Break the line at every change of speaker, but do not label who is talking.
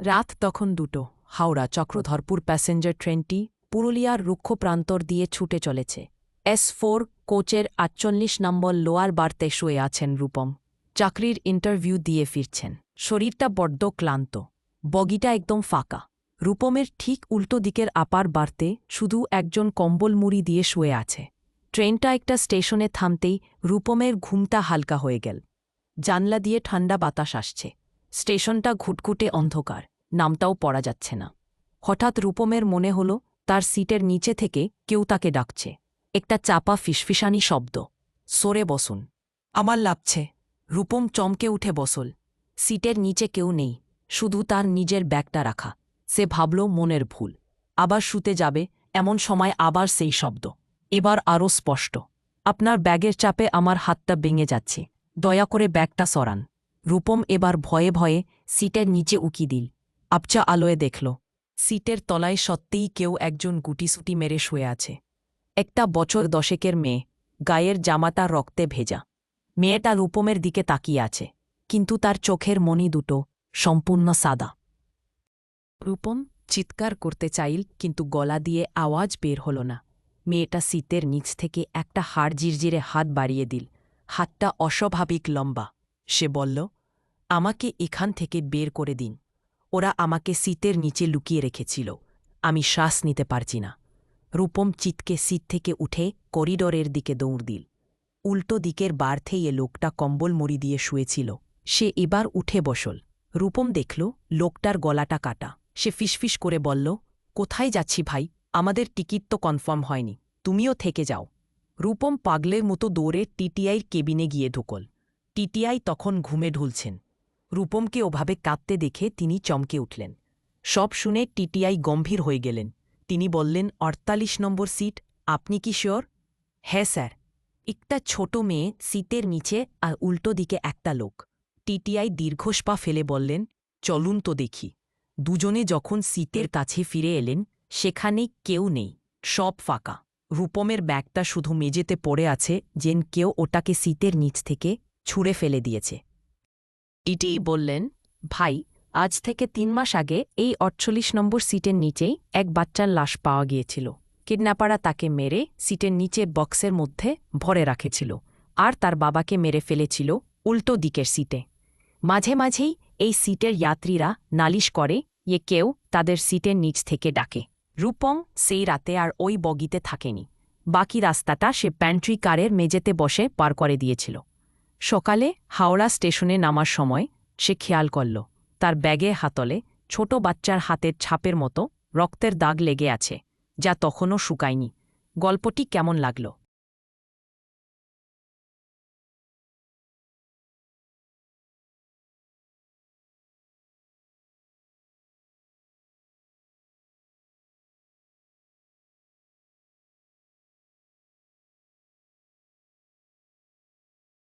রাত তখন দুটো। হাওড়া, চক্রধরপুর প্যাসেঞ্জার ট্রেনটি পুরুলিয়ার রুক্ষ প্রান্তর দিয়ে ছুটে চলেছে। এস ফোর, কোচের আটচল্লিশ নম্বর লোয়ার বার্তে শুয়ে আছেন রূপম। চাকরির ইন্টারভিউ দিয়ে ফিরছেন। শরীরটা বড্ড ক্লান্ত। বগিটা একদম ফাঁকা। রূপমের ঠিক উল্টো দিকের আপার বার্তে শুধু একজন কম্বল মুড়ি দিয়ে শুয়ে আছে। ট্রেনটা একটা স্টেশনে থামতেই রূপমের ঘুমটা হালকা হয়ে গেল। জানলা দিয়ে ঠান্ডা বাতাস আসছে। স্টেশনটা ঘুটঘুটে অন্ধকার। নামটাও পড়া যাচ্ছে না। হঠাৎ রূপমের মনে হল, তার সিটের নিচে থেকে কেউ তাকে ডাকছে। একটা চাপা ফিসফিসানি শব্দ। সরে বসুন। আমার লাগছে। রূপম চমকে উঠে বসল। সিটের নিচে কেউ নেই। শুধু তার নিজের ব্যাগটা রাখা। সে ভাবল মনের ভুল। আবার শুতে যাবে, এমন সময় আবার সেই শব্দ। এবার আরও স্পষ্ট। আপনার ব্যাগের চাপে আমার হাতটা ভেঙে যাচ্ছে। দয়া করে ব্যাগটা সরান। রূপম এবার ভয়ে ভয়ে সিটের নিচে উকি দিল। আবচা আলোয় দেখল, সিটের তলায় সত্যিই কেউ একজন গুটিসুটি মেরে শুয়ে আছে। একটা বছর দশেকের মেয়ে, গায়ের জামাটা রক্তে ভেজা। মেয়েটা রূপমের দিকে তাকিয়ে আছে, কিন্তু তার চোখের মনি দুটো সম্পূর্ণ সাদা। রূপম চিৎকার করতে চাইল, কিন্তু গলা দিয়ে আওয়াজ বের হল না। মেয়েটা শীতের নিচ থেকে একটা হাড় জিরজিরে হাত বাড়িয়ে দিল। হাতটা অস্বাভাবিক লম্বা। সে বলল, আমাকে এখান থেকে বের করে দিন। ওরা আমাকে শীতের নিচে লুকিয়ে রেখেছিল। আমি শ্বাস নিতে পারছি না। রূপম চিৎকে শীত থেকে উঠে করিডরের দিকে দৌড় দিল। উল্টো দিকের বার্থেই এ লোকটা কম্বল মরি দিয়ে শুয়েছিল। সে এবার উঠে বসল। রূপম দেখল, লোকটার গলাটা কাটা। সে ফিসফিস করে বলল, কোথায় যাচ্ছি ভাই? আমাদের টিকিট তো কনফার্ম হয়নি। তুমিও থেকে যাও। রূপম পাগলের মতো দৌড়ে টিটিআইর কেবিনে গিয়ে ঢুকল। টিটিআই তখন ঘুমে ঢুলছেন। রূপমকে ওভাবে কাঁদতে দেখে তিনি চমকে উঠলেন। সব শুনে টিটিআই গম্ভীর হয়ে গেলেন। তিনি বললেন অড়তাল্লিশ নম্বর সিট, আপনি কি শিওর? হ্যাঁ স্যার। একটা ছোট মেয়ে সিটের নিচে আর উল্টো দিকে একটা লোক। টিটিআই দীর্ঘস্পা ফেলে বললেন, চলুন তো দেখি। দুজনে যখন সিটের কাছে ফিরে এলেন, সেখানে কেউ নেই, সব ফাঁকা। রূপমের ব্যাগটা শুধু মেঝেতে পড়ে আছে, যেন কেউ ওটাকে সিটের নিচ থেকে ছুঁড়ে ফেলে দিয়েছে। ইটি বললেন, ভাই, আজ থেকে তিন মাস আগে এই অটচল্লিশ নম্বর সিটের নিচেই এক বাচ্চার লাশ পাওয়া গিয়েছিল। কিডন্যাপাররা তাকে মেরে সিটের নিচে বক্সের মধ্যে ভরে রাখেছিল আর তার বাবাকে মেরে ফেলেছিল উল্টো দিকের সিটে। মাঝে মাঝেই এই সিটের যাত্রীরা নালিশ করে ইয়ে কেউ তাদের সিটের নিচ থেকে ডাকে। রূপং সেই রাতে আর ওই বগিতে থাকেনি। বাকি রাস্তাটা সে প্যান্ট্রি কারের মেঝেতে বসে পার করে দিয়েছিল। সকালে হাওড়া স্টেশনে নামার সময় সে খেয়াল করল, তার ব্যাগে হাতলে ছোট বাচ্চার হাতের ছাপের মতো রক্তের দাগ লেগে আছে, যা তখনও শুকায়নি। গল্পটি কেমন লাগল?